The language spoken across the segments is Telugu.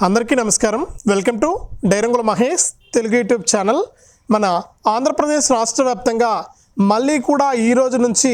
అందరికీ నమస్కారం. వెల్కమ్ టు డైరంగుల మహేష్ తెలుగు యూట్యూబ్ ఛానల్. మన ఆంధ్రప్రదేశ్ రాష్ట్ర వ్యాప్తంగా మళ్ళీ కూడా ఈ రోజు నుంచి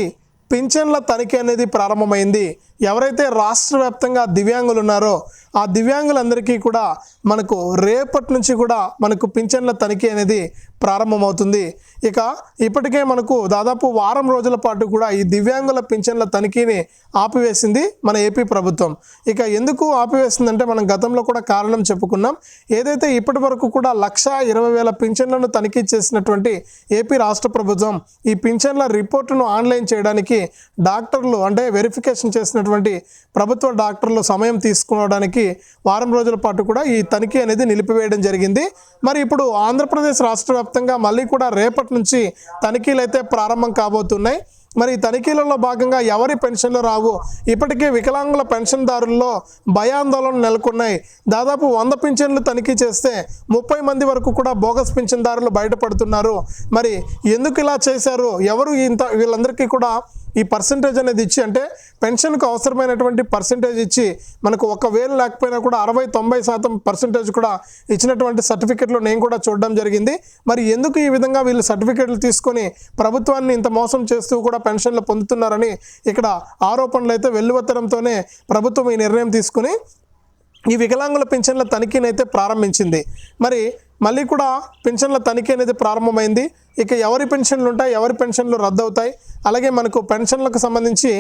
పింఛన్ల తనిఖీ అనేది ప్రారంభమైంది. ఎవరైతే రాష్ట్ర వ్యాప్తంగా దివ్యాంగులు ఉన్నారో ఆ దివ్యాంగులందరికీ కూడా మనకు రేపటి నుంచి కూడా మనకు పింఛన్ల తనిఖీ అనేది ప్రారంభమవుతుంది. ఇక ఇప్పటికే మనకు దాదాపు వారం రోజుల పాటు కూడా ఈ దివ్యాంగుల పింఛన్ల తనిఖీని ఆపివేసింది మన ఏపీ ప్రభుత్వం. ఇక ఎందుకు ఆపివేసిందంటే మనం గతంలో కూడా కారణం చెప్పుకున్నాం. ఏదైతే ఇప్పటి వరకు కూడా లక్ష ఇరవై వేల పింఛన్లను తనిఖీ చేసినటువంటి ఏపీ రాష్ట్ర ప్రభుత్వం ఈ పింఛన్ల రిపోర్టును ఆన్లైన్ చేయడానికి డాక్టర్లు అంటే వెరిఫికేషన్ చేసినటువంటి ప్రభుత్వ డాక్టర్లు సమయం తీసుకోవడానికి వారం రోజుల పాటు కూడా ఈ తనిఖీ అనేది నిలిపివేయడం జరిగింది. మరి ఇప్పుడు ఆంధ్రప్రదేశ్ రాష్ట్ర వ్యాప్తంగా మళ్ళీ కూడా రేపటి నుంచి తనిఖీలు అయితే ప్రారంభం కాబోతున్నాయి. మరి తనిఖీలలో భాగంగా ఎవరి పెన్షన్లు రావు? ఇప్పటికే వికలాంగుల పెన్షన్దారుల్లో భయాందోళన నెలకొన్నాయి. దాదాపు వంద పింఛన్లు తనిఖీ చేస్తే ముప్పై మంది వరకు కూడా బోగస్ పింఛన్దారులు బయటపడుతున్నారు. మరి ఎందుకు ఇలా చేశారు? ఎవరు ఇంత వీళ్ళందరికీ కూడా ఈ పర్సంటేజ్ అనేది ఇచ్చి అంటే పెన్షన్కు అవసరమైనటువంటి పర్సంటేజ్ ఇచ్చి మనకు ఒక వేలు లేకపోయినా కూడా అరవై తొంభై శాతం పర్సంటేజ్ కూడా ఇచ్చినటువంటి సర్టిఫికెట్లు నేను కూడా చూడడం జరిగింది. మరి ఎందుకు ఈ విధంగా వీళ్ళు సర్టిఫికెట్లు తీసుకొని ప్రభుత్వాన్ని ఇంత మోసం చేస్తూ కూడా పెన్షన్లు పొందుతున్నారని ఇక్కడ ఆరోపణలు అయితే వెల్లువెత్తడంతోనే ప్రభుత్వం ఈ నిర్ణయం తీసుకుని ఈ వికలాంగుల పింఛన్ల తనిఖీని అయితే ప్రారంభించింది. మరి మళ్ళీ కూడా పింఛన్ల తనిఖీ అనేది ప్రారంభమైంది. ఇక ఎవరి పెన్షన్లు ఉంటాయి ఎవరి పెన్షన్లు రద్దు అవుతాయి అలాగే మనకు పెన్షన్లకు సంబంధించి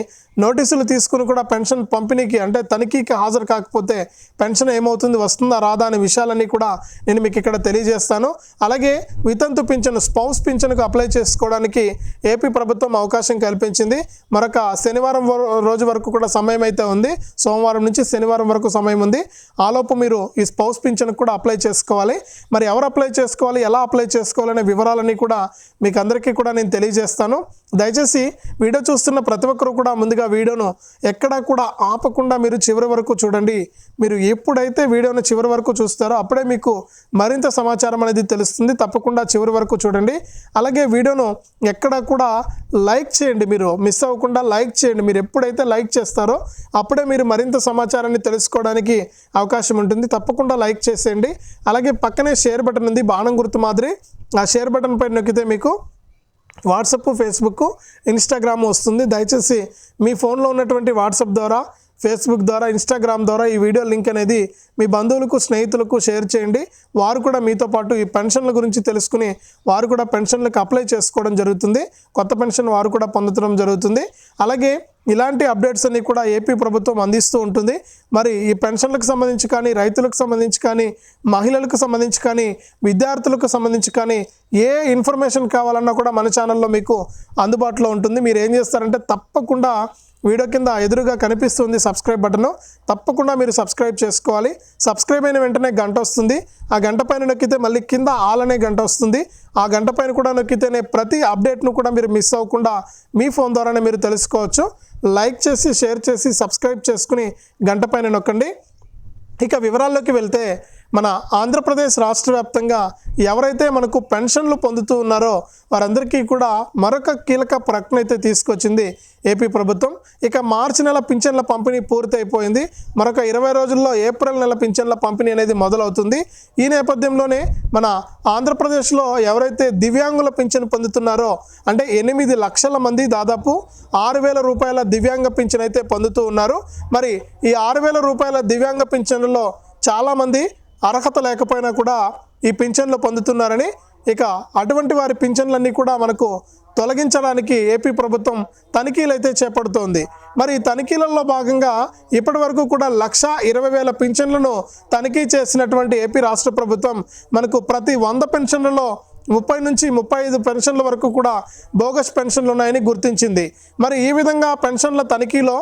నోటీసులు తీసుకుని కూడా పెన్షన్ పంపిణీకి అంటే తనిఖీకి హాజరు కాకపోతే పెన్షన్ ఏమవుతుంది వస్తుందా రాదా అనే విషయాలన్నీ కూడా నేను మీకు ఇక్కడ తెలియజేస్తాను. అలాగే వితంతు పింఛను స్పౌస్ పింఛన్కు అప్లై చేసుకోవడానికి ఏపీ ప్రభుత్వం అవకాశం కల్పించింది. మరొక శనివారం రోజు వరకు కూడా సమయం అయితే ఉంది. సోమవారం నుంచి శనివారం వరకు సమయం ఉంది. ఆలోపు మీరు ఈ స్పౌస్ పింఛన్కు కూడా అప్లై చేసుకోవాలి. మరి ఎవరు అప్లై చేసుకోవాలి ఎలా అప్లై చేసుకోవాలనే వివరాలన్నీ కూడా మీకు అందరికీ కూడా నేను తెలియజేస్తాను. దయచేసి వీడియో చూస్తున్న ప్రతి ఒక్కరు కూడా ముందుగా వీడియోను ఎక్కడా కూడా ఆపకుండా మీరు చివరి వరకు చూడండి. మీరు ఎప్పుడైతే వీడియోను చివరి వరకు చూస్తారో అప్పుడే మీకు మరింత సమాచారం అనేది తెలుస్తుంది. తప్పకుండా చివరి వరకు చూడండి. అలాగే వీడియోను ఎక్కడా కూడా లైక్ చేయండి మీరు. మిస్ అవ్వకుండా లైక్ చేయండి. మీరు ఎప్పుడైతే లైక్ చేస్తారో అప్పుడే మీరు మరింత సమాచారాన్ని తెలుసుకోవడానికి అవకాశం ఉంటుంది. తప్పకుండా లైక్ చేసేయండి. అలాగే పక్కనే షేర్ బటన్ ఉంది. బాణం గుర్తు మాదిరి ఆ షేర్ బటన్ పైన నొక్కితే మీకు వాట్సప్ ఫేస్బుక్ ఇన్స్టాగ్రామ్ వస్తుంది. దయచేసి మీ ఫోన్లో ఉన్నటువంటి వాట్సాప్ ద్వారా ఫేస్బుక్ ద్వారా ఇన్స్టాగ్రామ్ ద్వారా ఈ వీడియో లింక్ అనేది మీ బంధువులకు స్నేహితులకు షేర్ చేయండి. వారు కూడా మీతో పాటు ఈ పెన్షన్ల గురించి తెలుసుకుని వారు కూడా పెన్షన్లకు అప్లై చేసుకోవడం జరుగుతుంది. కొత్త పెన్షన్ వారు కూడా పొందడం జరుగుతుంది. అలాగే ఇలాంటి అప్డేట్స్ అన్ని కూడా ఏపీ ప్రభుత్వం అందిస్తూ ఉంటుంది. మరి ఈ పెన్షన్లకు సంబంధించి కానీ రైతులకు సంబంధించి కానీ మహిళలకు సంబంధించి కానీ విద్యార్థులకు సంబంధించి కానీ ఏ ఇన్ఫర్మేషన్ కావాలన్నా కూడా మన ఛానల్లో మీకు అందుబాటులో ఉంటుంది. మీరు ఏం చేస్తారంటే తప్పకుండా వీడియో కింద ఎదురుగా కనిపిస్తుంది సబ్స్క్రైబ్ బటన్ తప్పకుండా మీరు సబ్స్క్రైబ్ చేసుకోవాలి. సబ్స్క్రైబ్ అయిన వెంటనే గంట వస్తుంది. ఆ గంట పైన నొక్కితే మళ్ళీ కింద ఆల్ అనే గంట వస్తుంది. ఆ గంట పైన కూడా నొక్కితేనే ప్రతి అప్డేట్ను కూడా మీరు మిస్ అవ్వకుండా మీ ఫోన్ ద్వారానే మీరు తెలుసుకోవచ్చు. లైక్ చేసి షేర్ చేసి సబ్స్క్రైబ్ చేసుకుని గంట పైన నొక్కండి. ఇక వివరాల్లోకి వెళ్తే మన ఆంధ్రప్రదేశ్ రాష్ట్ర వ్యాప్తంగా ఎవరైతే మనకు పెన్షన్లు పొందుతూ ఉన్నారో వారందరికీ కూడా మరొక కీలక ప్రకటన అయితే తీసుకొచ్చింది ఏపీ ప్రభుత్వం. ఇక మార్చి నెల పింఛన్ల పంపిణీ పూర్తయిపోయింది. మరొక ఇరవై రోజుల్లో ఏప్రిల్ నెల పింఛన్ల పంపిణీ అనేది మొదలవుతుంది. ఈ నేపథ్యంలోనే మన ఆంధ్రప్రదేశ్లో ఎవరైతే దివ్యాంగుల పింఛన్ పొందుతున్నారో అంటే ఎనిమిది లక్షల మంది దాదాపు ఆరు వేల రూపాయల దివ్యాంగ పింఛన్ అయితే పొందుతూ ఉన్నారు. మరి ఈ ఆరు వేల రూపాయల దివ్యాంగ పింఛన్లో చాలామంది అర్హత లేకపోయినా కూడా ఈ పింఛన్లు పొందుతున్నారని ఇక అటువంటి వారి పింఛన్లన్నీ కూడా మనకు తొలగించడానికి ఏపీ ప్రభుత్వం తనిఖీలు అయితే చేపడుతోంది. మరి ఈ తనిఖీలలో భాగంగా ఇప్పటి వరకు కూడా లక్ష ఇరవై వేల పింఛన్లను తనిఖీ చేసినటువంటి ఏపీ రాష్ట్ర ప్రభుత్వం మనకు ప్రతి వంద పెన్షన్లలో ముప్పై నుంచి ముప్పై ఐదు పెన్షన్ల వరకు కూడా బోగస్ పెన్షన్లు ఉన్నాయని గుర్తించింది. మరి ఈ విధంగా పెన్షన్ల తనిఖీలో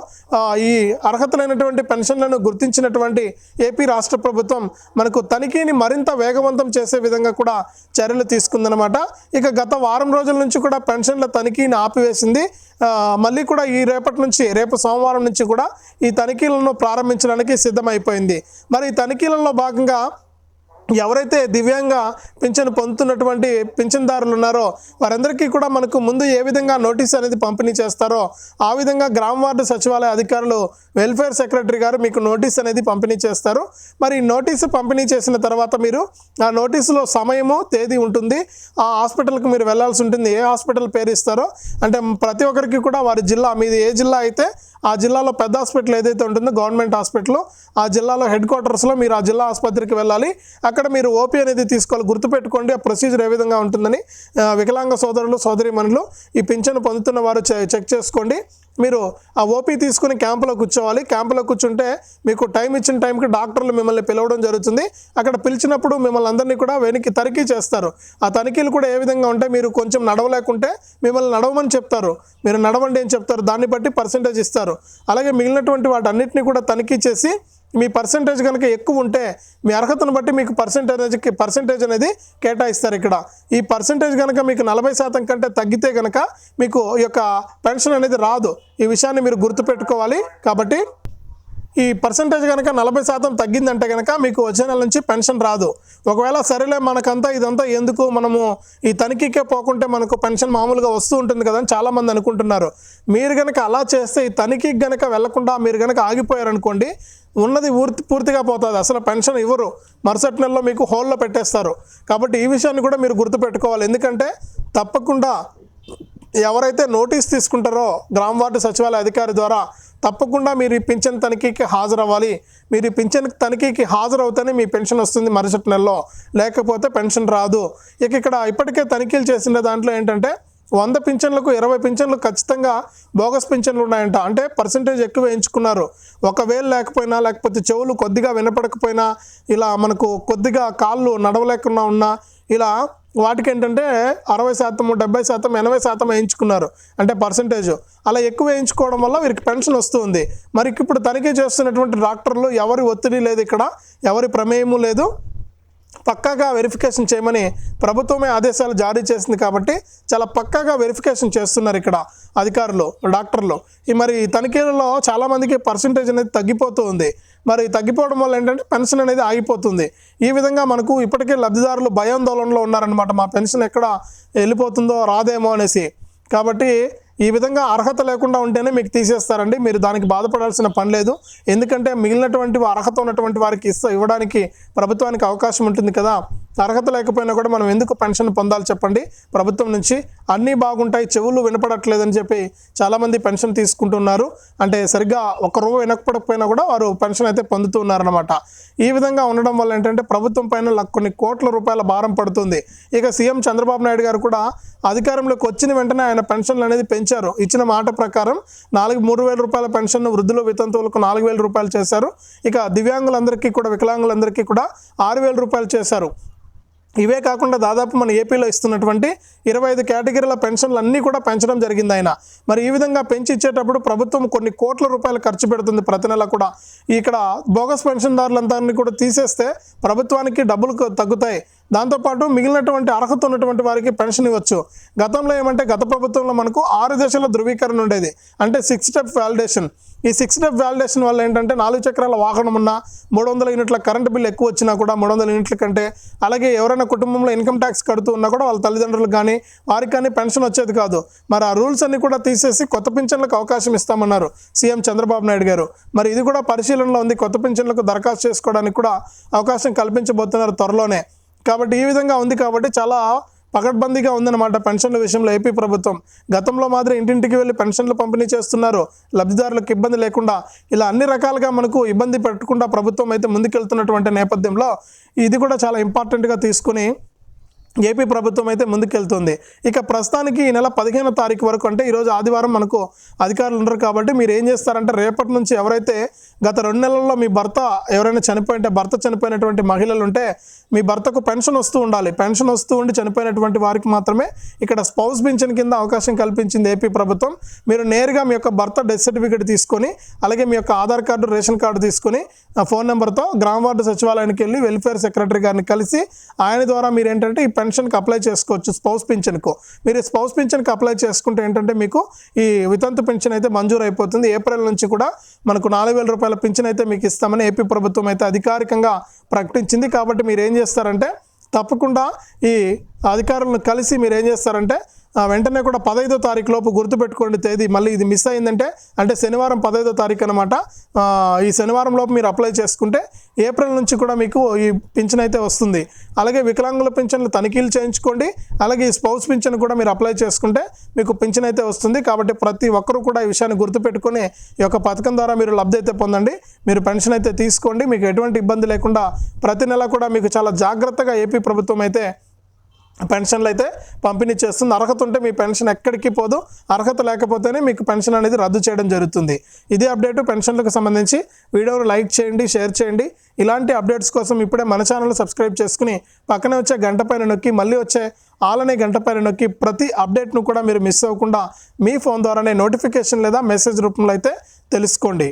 ఈ అర్హతలైనటువంటి పెన్షన్లను గుర్తించినటువంటి ఏపీ రాష్ట్ర ప్రభుత్వం మనకు తనిఖీని మరింత వేగవంతం చేసే విధంగా కూడా చర్యలు తీసుకుందనమాట ఇక గత వారం రోజుల నుంచి కూడా పెన్షన్ల తనిఖీని ఆపివేసింది. మళ్ళీ కూడా ఈ రేపటి నుంచి రేపు సోమవారం నుంచి కూడా ఈ తనిఖీలను ప్రారంభించడానికి సిద్ధమైపోయింది. మరి ఈ తనిఖీలలో భాగంగా ఎవరైతే దివ్యాంగ పింఛను పొందుతున్నటువంటి పింఛన్దారులు ఉన్నారో వారందరికీ కూడా మనకు ముందు ఏ విధంగా నోటీస్ అనేది పంపిణీ చేస్తారో ఆ విధంగా గ్రామ వార్డు సచివాలయ అధికారులు వెల్ఫేర్ సెక్రటరీ గారు మీకు నోటీస్ అనేది పంపిణీ చేస్తారు. మరి నోటీసు పంపిణీ చేసిన తర్వాత మీరు ఆ నోటీసులో సమయము తేదీ ఉంటుంది. ఆ హాస్పిటల్కి మీరు వెళ్ళాల్సి ఉంటుంది. ఏ హాస్పిటల్ పేరు ఇస్తారో అంటే ప్రతి ఒక్కరికి కూడా వారి జిల్లా మీది ఏ జిల్లా అయితే ఆ జిల్లాలో పెద్ద హాస్పిటల్ ఏదైతే ఉంటుందో గవర్నమెంట్ హాస్పిటల్ ఆ జిల్లాలో హెడ్ క్వార్టర్స్లో మీరు ఆ జిల్లా ఆసుపత్రికి వెళ్ళాలి. అక్కడ మీరు ఓపీ అనేది తీసుకోవాలి. గుర్తుపెట్టుకోండి ఆ ప్రొసీజర్ ఏ విధంగా ఉంటుందని వికలాంగ సోదరులు సోదరిమణులు ఈ పింఛను పొందుతున్న వారు చె- చెక్ చేసుకోండి. మీరు ఆ ఓపీ తీసుకుని క్యాంపులో కూర్చోవాలి. క్యాంపులో కూర్చుంటే మీకు టైం ఇచ్చిన టైంకి డాక్టర్లు మిమ్మల్ని పిలవడం జరుగుతుంది. అక్కడ పిలిచినప్పుడు మిమ్మల్ని అందరినీ కూడా వెనక్కి తనిఖీ చేస్తారు. ఆ తనిఖీలు కూడా ఏ విధంగా ఉంటే మీరు కొంచెం నడవలేకుంటే మిమ్మల్ని నడవమని చెప్తారు. మీరు నడవండి అని చెప్తారు. దాన్ని బట్టి పర్సంటేజ్ ఇస్తారు. అలాగే మిగిలినటువంటి వాటన్నిటిని కూడా తనిఖీ చేసి మీ పర్సంటేజ్ కనుక ఎక్కువ ఉంటే మీ అర్హతను బట్టి మీకు పర్సంటేజ్కి పర్సంటేజ్ అనేది కేటాయిస్తారు ఇక్కడ. ఈ పర్సంటేజ్ కనుక మీకు నలభై శాతం కంటే తగ్గితే కనుక మీకు ఈ యొక్క పెన్షన్ అనేది రాదు. ఈ విషయాన్ని మీరు గుర్తుపెట్టుకోవాలి కాబట్టి ఈ పర్సంటేజ్ కనుక నలభై శాతం తగ్గిందంటే కనుక మీకు వచ్చే నెల నుంచి పెన్షన్ రాదు. ఒకవేళ సరేలే మనకంతా ఇదంతా ఎందుకు మనము ఈ తనిఖీకే పోకుంటే మనకు పెన్షన్ మామూలుగా వస్తూ ఉంటుంది కదా అని చాలామంది అనుకుంటున్నారు. మీరు కనుక అలా చేస్తే ఈ తనిఖీకి కనుక వెళ్ళకుండా మీరు కనుక ఆగిపోయారనుకోండి ఉన్నది పూర్తి పూర్తిగా పోతుంది. అసలు పెన్షన్ ఇవ్వరు. మరుసటి నెలలో మీకు హోల్లో పెట్టేస్తారు. కాబట్టి ఈ విషయాన్ని కూడా మీరు గుర్తుపెట్టుకోవాలి. ఎందుకంటే తప్పకుండా ఎవరైతే నోటీస్ తీసుకుంటారో గ్రామ వార్డు సచివాలయ అధికారి ద్వారా తప్పకుండా మీరు ఈ పింఛన్ తనిఖీకి హాజరవ్వాలి. మీరు ఈ పింఛన్ తనిఖీకి హాజరవుతేనే మీ పెన్షన్ వస్తుంది మరుసటి నెలలో. లేకపోతే పెన్షన్ రాదు. ఇక ఇక్కడ ఇప్పటికే తనిఖీలు చేసిన దాంట్లో ఏంటంటే వంద పింఛన్లకు ఇరవై పింఛన్లు ఖచ్చితంగా బోగస్ పింఛన్లు ఉన్నాయంట. అంటే పర్సంటేజ్ ఎక్కువ వేయించుకున్నారు. ఒకవేళ లేకపోయినా లేకపోతే చెవులు కొద్దిగా వినపడకపోయినా ఇలా మనకు కొద్దిగా కాళ్ళు నడవలేకుండా ఉన్నా ఇలా వాటికి ఏంటంటే అరవై శాతం డెబ్బై శాతం ఎనభై శాతం వేయించుకున్నారు. అంటే పర్సంటేజ్ అలా ఎక్కువ వేయించుకోవడం వల్ల వీరికి పెన్షన్ వస్తుంది. మరి ఇప్పుడు తనిఖీ చేస్తున్నటువంటి డాక్టర్లు ఎవరి ఒత్తిడి లేదు ఇక్కడ ఎవరి ప్రమేయము లేదు. పక్కాగా వెరిఫికేషన్ చేయమని ప్రభుత్వమే ఆదేశాలు జారీ చేసింది కాబట్టి చాలా పక్కాగా వెరిఫికేషన్ చేస్తున్నారు ఇక్కడ అధికారులు డాక్టర్లు. ఈ మరి తనిఖీలలో చాలామందికి పర్సంటేజ్ అనేది తగ్గిపోతూ ఉంది. మరి తగ్గిపోవడం వల్ల ఏంటంటే పెన్షన్ అనేది ఆగిపోతుంది. ఈ విధంగా మనకు ఇప్పటికే లబ్ధిదారులు భయాందోళనలో ఉన్నారనమాట మా పెన్షన్ ఎక్కడ వెళ్ళిపోతుందో రాదేమో అనేసి. కాబట్టి ఈ విధంగా అర్హత లేకుండా ఉంటేనే మీకు తీసేస్తారండి. మీరు దానికి బాధపడాల్సిన పని లేదు. ఎందుకంటే మిగిలినటువంటి అర్హత ఉన్నటువంటి వారికి ఇస్తా ఇవ్వడానికి ప్రభుత్వానికి అవకాశం ఉంటుంది కదా. అర్హత లేకపోయినా కూడా మనం ఎందుకు పెన్షన్ పొందాలి చెప్పండి. ప్రభుత్వం నుంచి అన్నీ బాగుంటాయి చెవులు వినపడట్లేదని చెప్పి చాలామంది పెన్షన్ తీసుకుంటున్నారు. అంటే సరిగ్గా ఒక రూపాయి వినకపోకపోయినా కూడా వారు పెన్షన్ అయితే పొందుతూ ఉన్నారనమాట ఈ విధంగా ఉండడం వల్ల ఏంటంటే ప్రభుత్వం పైన కొన్ని కోట్ల రూపాయల భారం పడుతుంది. ఇక సీఎం చంద్రబాబు నాయుడు గారు కూడా అధికారంలోకి వచ్చిన వెంటనే ఆయన పెన్షన్లు అనేది పెంచారు. ఇచ్చిన మాట ప్రకారం నాలుగు మూడు వేల రూపాయల పెన్షన్ వృద్ధులు వితంతువులకు నాలుగు వేల రూపాయలు చేశారు. ఇక దివ్యాంగులందరికీ కూడా వికలాంగులందరికీ కూడా ఆరు వేల రూపాయలు చేశారు. ఇవే కాకుండా దాదాపు మన ఏపీలో ఇస్తున్నటువంటి ఇరవై ఐదు కేటగిరీల పెన్షన్లు అన్నీ కూడా పెంచడం జరిగింది ఆయన. మరి ఈ విధంగా పెంచి ఇచ్చేటప్పుడు ప్రభుత్వం కొన్ని కోట్ల రూపాయలు ఖర్చు పెడుతుంది ప్రతి నెల కూడా. ఇక్కడ బోగస్ పెన్షన్దారులంతా కూడా తీసేస్తే ప్రభుత్వానికి డబ్బులు తగ్గుతాయి. దాంతోపాటు మిగిలినటువంటి అర్హత ఉన్నటువంటి వారికి పెన్షన్ ఇవ్వచ్చు. గతంలో ఏమంటే గత ప్రభుత్వంలో మనకు ఆరు దశల ధృవీకరణ ఉండేది. అంటే సిక్స్ స్టెప్ వ్యాలిడేషన్ ఈ సిక్స్ స్టెప్ వ్యాలిడేషన్ వల్ల ఏంటంటే నాలుగు చక్రాల వాహనం ఉన్నా మూడు వందల యూనిట్ల కరెంటు బిల్ ఎక్కువ వచ్చినా కూడా మూడు వందల యూనిట్ల కంటే అలాగే ఎవరైనా కుటుంబంలో ఇన్కమ్ ట్యాక్స్ కడుతూ ఉన్నా కూడా వాళ్ళ తల్లిదండ్రులకు కానీ వారికి కానీ పెన్షన్ వచ్చేది కాదు. మరి ఆ రూల్స్ అన్ని కూడా తీసేసి కొత్త పింఛన్లకు అవకాశం ఇస్తామన్నారు సీఎం చంద్రబాబు నాయుడు గారు. మరి ఇది కూడా పరిశీలనలో ఉంది. కొత్త పింఛన్లకు దరఖాస్తు చేసుకోవడానికి కూడా అవకాశం కల్పించబోతున్నారు త్వరలోనే. కాబట్టి ఈ విధంగా ఉంది కాబట్టి చాలా పకడ్బందీగా ఉందన్నమాట పెన్షన్ల విషయంలో ఏపీ ప్రభుత్వం. గతంలో మాత్రం ఇంటింటికి వెళ్ళి పెన్షన్లు పంపిణీ చేస్తున్నారు. లబ్ధిదారులకు ఇబ్బంది లేకుండా ఇలా అన్ని రకాలుగా మనకు ఇబ్బంది పెట్టకుండా ప్రభుత్వం అయితే ముందుకెళ్తున్నటువంటి నేపథ్యంలో ఇది కూడా చాలా ఇంపార్టెంట్గా తీసుకుని ఏపీ ప్రభుత్వం అయితే ముందుకెళ్తుంది. ఇక ప్రస్తుతానికి ఈ నెల పదిహేను తారీఖు వరకు అంటే ఈరోజు ఆదివారం మనకు అధికారులు ఉండరు కాబట్టి మీరు ఏం చేస్తారంటే రేపటి నుంచి ఎవరైతే గత రెండు నెలల్లో మీ భర్త ఎవరైనా చనిపోయింటే భర్త చనిపోయినటువంటి మహిళలు ఉంటే మీ భర్తకు పెన్షన్ వస్తూ ఉండాలి. పెన్షన్ వస్తూ ఉండి చనిపోయినటువంటి వారికి మాత్రమే ఇక్కడ స్పౌస్ పింఛన్ కింద అవకాశం కల్పించింది ఏపీ ప్రభుత్వం. మీరు నేరుగా మీ యొక్క భర్త డెత్ సర్టిఫికేట్ తీసుకొని అలాగే మీ యొక్క ఆధార్ కార్డు రేషన్ కార్డు తీసుకొని ఫోన్ నెంబర్తో గ్రామ వార్డు సచివాలయానికి వెళ్ళి వెల్ఫేర్ సెక్రటరీ గారిని కలిసి ఆయన ద్వారా మీరు ఏంటంటే ఈ పెన్షన్కి అప్లై చేసుకోవచ్చు స్పౌస్ పింఛన్కు. మీరు స్పౌస్ పింఛన్కి అప్లై చేసుకుంటే ఏంటంటే మీకు ఈ వితంతు పింఛన్ అయితే మంజూరు అయిపోతుంది ఏప్రిల్ నుంచి కూడా మనకు నాలుగు వేల రూపాయల పింఛన్ అయితే మీకు ఇస్తామని ఏపీ ప్రభుత్వం అయితే అధికారికంగా ప్రకటించింది. కాబట్టి మీరు ఏం చేస్తారంటే తప్పకుండా ఈ అధికారులను కలిసి మీరు ఏం చేస్తారంటే వెంటనే కూడా పదహైదో తారీఖు లోపు గుర్తుపెట్టుకోండి తేదీ. మళ్ళీ ఇది మిస్ అయిందంటే అంటే శనివారం పదహైదో తారీఖు అనమాట ఈ శనివారం లోపు మీరు అప్లై చేసుకుంటే ఏప్రిల్ నుంచి కూడా మీకు ఈ పింఛన్ అయితే వస్తుంది. అలాగే వికలాంగుల పింఛన్లు తనిఖీలు చేయించుకోండి. అలాగే ఈ స్పౌస్ పింఛన్ కూడా మీరు అప్లై చేసుకుంటే మీకు పింఛన్ అయితే వస్తుంది. కాబట్టి ప్రతి ఒక్కరూ కూడా ఈ విషయాన్ని గుర్తుపెట్టుకుని ఈ యొక్క పథకం ద్వారా మీరు లబ్ధి అయితే పొందండి. మీరు పెన్షన్ అయితే తీసుకోండి. మీకు ఎటువంటి ఇబ్బంది లేకుండా ప్రతి నెల కూడా మీకు చాలా జాగ్రత్తగా ఏపీ ప్రభుత్వం అయితే పెన్షన్లు అయితే పంపిణీ చేస్తుంది అర్హత ఉంటే మీ పెన్షన్ ఎక్కడికి పోదు. అర్హత లేకపోతేనే మీకు పెన్షన్ అనేది రద్దు చేయడం జరుగుతుంది. ఇదే అప్డేట్ పెన్షన్లకు సంబంధించి వీడియోను లైక్ చేయండి షేర్ చేయండి. ఇలాంటి అప్డేట్స్ కోసం ఇప్పుడే మన ఛానల్ సబ్స్క్రైబ్ చేసుకుని పక్కనే వచ్చే గంట పైన నొక్కి మళ్ళీ వచ్చే ఆలనే గంట పైన నొక్కి ప్రతి అప్డేట్ను కూడా మీరు మిస్ అవ్వకుండా మీ ఫోన్ ద్వారానే నోటిఫికేషన్ లేదా మెసేజ్ రూపంలో అయితే తెలుసుకోండి.